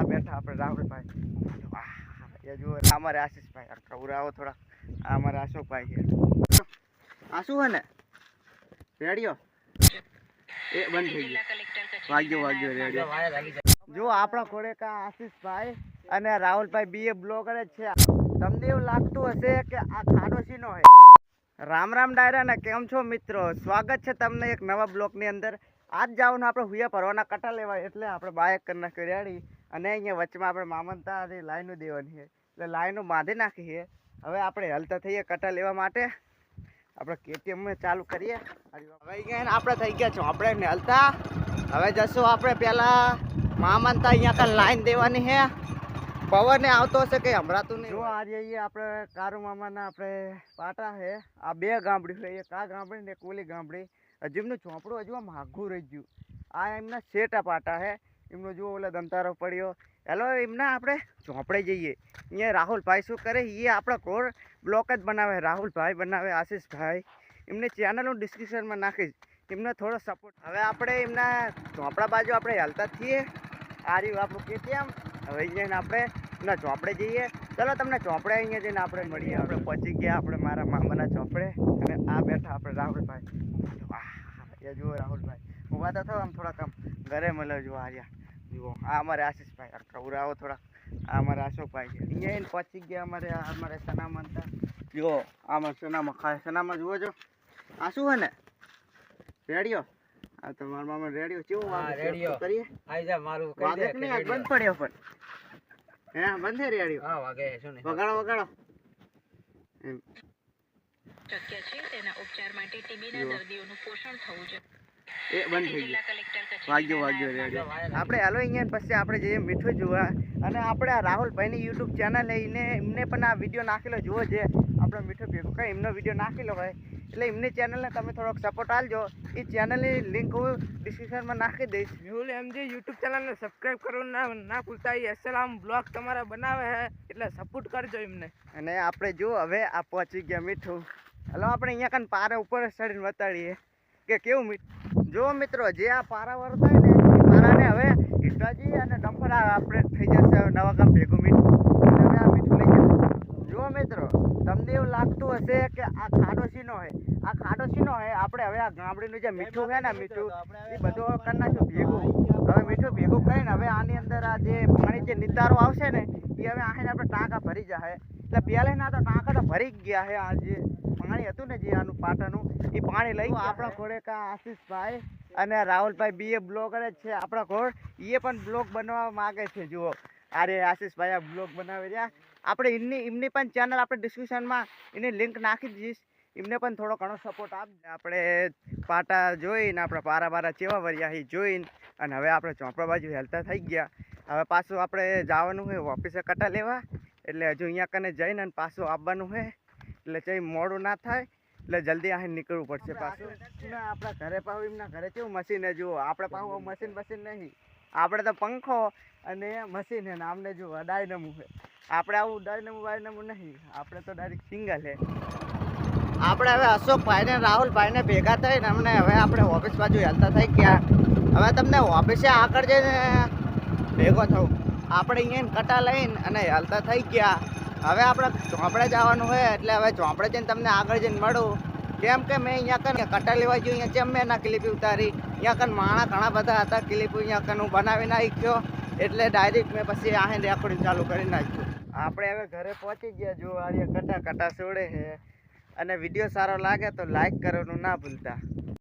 આ બેઠા આપણે રાહુલભાઈ. એ જુઓ અમારે આશીષભાઈ. કવરાવો થોડા. આ અમારે અશોકભાઈ છે. આ શું ને? રેડિયો? એ બંધ થઈ ગયો. જો આપણા ખોડેકા આશીષભાઈ અને રાહુલભાઈ બી એ બ્લોગર જ છે. તમને એવું લાગતું હશે કે આ ખાડોશી નો હે. રામ રામ ડાયરા ને કેમ છો મિત્રો? સ્વાગત છે તમને એક નવા બ્લોગની અંદર. આજ જવાનું આપણે હુયા ભરવાના કટા લેવા એટલે આપણે બાયક કરી નાખ્યું. રેડી અને અહીંયા વચમાં આપણે મામનતા લાઈનો દેવાની છે. એટલે લાઈનો બાંધી નાખી છે. હવે આપણે હલતા થઈએ કટા લેવા માટે. આપણે કેટીએમ ચાલુ કરીએ. હવે અહીંયા આપણે થઈ ગયા છો આપણે હલતા. હવે જશું આપણે પહેલાં મામનતા અહીંયા કાંઈ લાઈન દેવાની છે. પવન આવતો હશે કે હમણાં નહીં જો આજે અહીંયા આપણે કારુ મામાના આપણે પાટા છે. આ બે ગામડી છે. એક આ ગામડી ને એક ઓલી ગામડી. હજુ ચોપડું હજુ આમ આઘું રહી ગયું. આ એમના શેટા પાટા છે. એમનો જુઓ ઓલા ધંધારો પડ્યો. હેલો, એમના આપણે ચોપડે જઈએ. અહીંયા રાહુલભાઈ શું કરે? એ આપણા કોર બ્લોક જ બનાવે. રાહુલભાઈ બનાવે, આશીષભાઈ. એમને ચેનલ હું ડિસ્ક્રિપ્શનમાં નાખીશ. એમને થોડો સપોર્ટ હવે આપણે એમના ચોપડા બાજુ આપણે હાલતા છીએ. આ રહ્યું આપણું કેટીએમ. હવે જઈને આપણે એમના ચોપડે જઈએ. ચલો, તમને ચોપડે અહીંયા જઈને આપણે મળીએ. આપણે પહોંચી ગયા આપણે મારા મામાના ચોપડે અને આ બેઠા આપણે રાહુલભાઈ. વાહ જુઓ રાહુલભાઈ. ઊભા તો થયો આમ થોડાક આમ. ઘરે મળે જુઓ આર્યા જુઓ આ અમારે આશીષભાઈ આ કવરાવો થોડાક. આ અમારા અશોકભાઈ છે. અહીંયા એને પહોંચી ગયા અમારે અમારે સનામાં હતા જુઓ આમાં સનામાં ખાય. સનામાં જુઓ છો આ શું હે ને? રેડિયો. આ તો મારા મામા રેડિયો. કેવું રેડિયો. કરીએ? આઈ જા મારું કહી વાગે દે બંધ પડ્યો પણ. હે બંધ રેડિયો? હા વાગે શું નહીં. વગાડો વગાડો. એમ. શક્ય છે તેના ઉપચાર માટે ટીબીના દર્દીઓનું પોષણ થવું જોઈએ. એ બંધ થઈ ગયું. વાગ્યો વાગ્યો રેડિયો આપણે હાલો અહીંયા પછી આપણે જઈએ મીઠું જોવા. અને આપણે આ રાહુલભાઈની યુટ્યુબ ચેનલ એને એમને પણ આ વીડિયો નાખેલો જુઓ જે આપણે મીઠું ભેગું કરી એમનો વીડિયો નાખેલો હોય. એટલે એમની ચેનલને તમે થોડોક સપોર્ટ આપજો. એ ચેનલની લિંક હું ડિસ્ક્રિપ્શનમાં નાખી દઈશ. મેહુલ જે યુટ્યુબ ચેનલને સબસ્ક્રાઈબ કરવું ના ના ભૂલતા. એ અસલામ બ્લોગ તમારા બનાવે છે એટલે સપોર્ટ કરજો એમને. અને આપણે જો હવે આ પહોંચી ગયા મીઠું. હલો આપણે અહીંયા કાન પારે ઉપર ચડીને બતાડીએ કે કેવું જો મિત્રો, જે આ પારા થાય ને પારાને હવે હિટાજી અને ડમ્ફર આપણે થઈ જશે નવા ગામ ભેગું મીઠું. જો મિત્રો, તમને એવું લાગતું હશે કે આ ખાડો શીનો હોય. આ ખાડો શીનો હોય, આપણે હવે આ ગામડીનું જે મીઠું છે ને, મીઠું, એ બધું કરી નાખ્યું ભેગું. હવે મીઠું ભેગું કરીને હવે આની અંદર આ જે પાણી જે નિતારો આવશે ને, એ હવે આને આપણે ટાંકા ભરી જાય એટલે પહેલે ના તો ટાંકા તો ભરી જ ગયા છે આ જે પાણી હતું ને જે આનું પાટાનું એ પાણી લઈ આપણા ઘોડે કા આશીષભાઈ? અને રાહુલભાઈ બી એ બ્લોગર જ છે આપણા ઘોડ. એ પણ બ્લોગ બનાવવા માગે છે જુઓ. અરે આશીષભાઈ આ બ્લોગ બનાવી રહ્યા. આપણે એમની એમની પણ ચેનલ આપણે ડિસ્ક્રિપ્શનમાં એની લિંક નાખી દઈશ. એમને પણ થોડો ઘણો સપોર્ટ આપજો આપણે પાટા જોઈને આપણા પારા બારા ચેવા વર્યા એ જોઈને. અને હવે આપણે ચોપડા બાજુ હેલતા થઈ ગયા. હવે પાછું આપણે જવાનું હોય ઓફિસે કટા લેવા. એટલે હજુ અહીંયા કને જઈને અને પાછું આવવાનું છે એટલે ચઈ મોડું ના થાય એટલે જલ્દી અહીં નીકળવું પડશે પાછું. આપણા ઘરે પાછું એમના ઘરે કેવું મશીન જુઓ. આપણે પાછું મશીન મશીન નહીં. આપણે તો પંખો અને મશીન હે ને આમને જુઓ ડાયનમું છે. આપણે આવું ડાયનમું વાયનમું નહીં. આપણે તો ડાયરેક્ટ સિંગલ છે. આપણે હવે અશોકભાઈને રાહુલભાઈને ભેગા થઈને અમને હવે આપણે ઓફિસ બાજુ હેલતા થઈ ગયા. હવે તમને ઓફિસે આગળ જઈને ભેગો થવું. આપણે અહીંયા કટા લઈને અને હેલતા થઈ ગયા. હવે આપણે ચોપડે જવાનું હોય એટલે હવે ચોપડે જઈને તમને આગળ જઈને મળું. કેમ કે મેં અહીંયા કને કટા લેવા ગયો, અહીંયા જેમ મેં ના ક્લિપ ઉતારી. અહીંયા કને માણા ઘણા બધા હતા ક્લિપ અહીંયા કને હું બનાવી નાખ્યો, એટલે ડાયરેક્ટ મેં પછી આહે રેકોર્ડિંગ ચાલુ કરી નાખ્યું. આપણે હવે ઘરે પહોંચી ગયા, જો આ કટા કટા સોડે છે અને વીડિયો સારો લાગે તો લાઈક કરવાનું ના ભૂલતા.